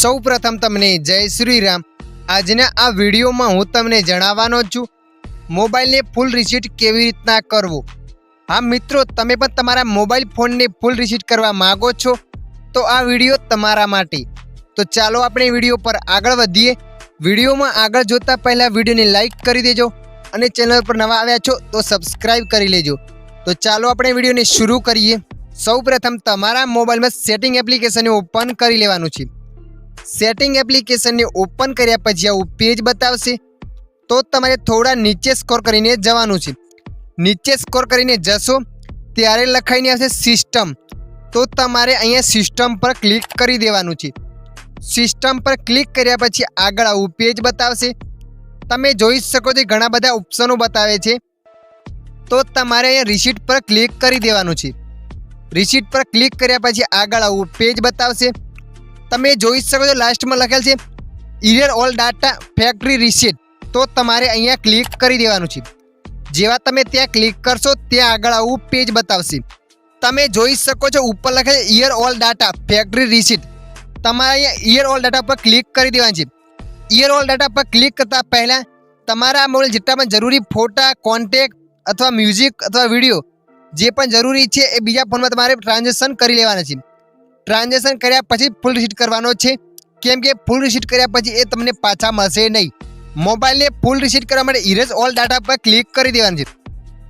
સૌ પ્રથમ તમને જય શ્રી રામ આજના આ વિડીયોમાં હું તમને જણાવવાનો છું, મોબાઈલને ફૂલ રિસીટ કેવી રીતના કરવો? હા મિત્રો, તમે પણ તમારા મોબાઈલ ફોનને ફૂલ રિસીટ કરવા માગો છો, તો આ વીડિયો તમારા માટે. તો ચાલો આપણે વીડિયો પર આગળ વધીએ. વિડીયોમાં આગળ જોતા પહેલાં વિડીયોને લાઈક કરી દેજો અને ચેનલ પર નવા આવ્યા છો, તો સબસ્ક્રાઇબ કરી લેજો. તો ચાલો આપણે વિડીયોને શરૂ કરીએ. સૌ પ્રથમ તમારા મોબાઈલમાં સેટિંગ એપ્લિકેશનને ઓપન કરી લેવાનું છે. સેટિંગ એપ્લિકેશનને ઓપન કર્યા પછી આવું પેજ બતાવશે. તો તમારે થોડા નીચે સ્કોર કરીને જવાનું છે. નીચે સ્કોર કરીને જશો, ત્યારે લખાઈને આવશે સિસ્ટમ. તો તમારે અહીંયા સિસ્ટમ પર ક્લિક કરી દેવાનું છે. સિસ્ટમ પર ક્લિક કર્યા પછી આગળ આવું પેજ બતાવશે. તમે જોઈ શકો છો ઘણા બધા ઓપ્શનો બતાવે છે. તો તમારે અહીંયા રિસીટ પર ક્લિક કરી દેવાનું છે. રિસીટ પર ક્લિક કર્યા પછી આગળ આવું પેજ બતાવશે. તમે જોઈ શકો છો લાસ્ટમાં લખેલ છે erase all data factory reset તો તમારે અહીંયા ક્લિક કરી દેવાનું છે. જેવા તમે ત્યાં ક્લિક કરશો, ત્યાં આગળ આવું પેજ બતાવશે. તમે જોઈ શકો છો, ઉપર લખેલ છે erase all data factory reset તમારે અહીંયા ઇયર ઓલ ડાટા પર ક્લિક કરી દેવાનું છે. ઇયર ઓલ ડાટા પર ક્લિક કરતાં પહેલાં તમારા મોબાઈલ જેટલા પણ જરૂરી ફોટા કોન્ટેક અથવા મ્યુઝિક અથવા વીડિયો જે પણ જરૂરી છે, એ બીજા ફોનમાં તમારે ટ્રાન્ઝેક્શન કરી લેવાના છે. ટ્રાન્ઝેક્શન કર્યા પછી ફૂલ રિસીટ કરવાનો છે. કેમ કે ફૂલ રિસીટ કર્યા પછી એ તમને પાછા મળશે નહીં. મોબાઈલને ફૂલ રિસીટ કરવા માટે ઇરેઝ ઓલ ડાટા પર ક્લિક કરી દેવાનું છે.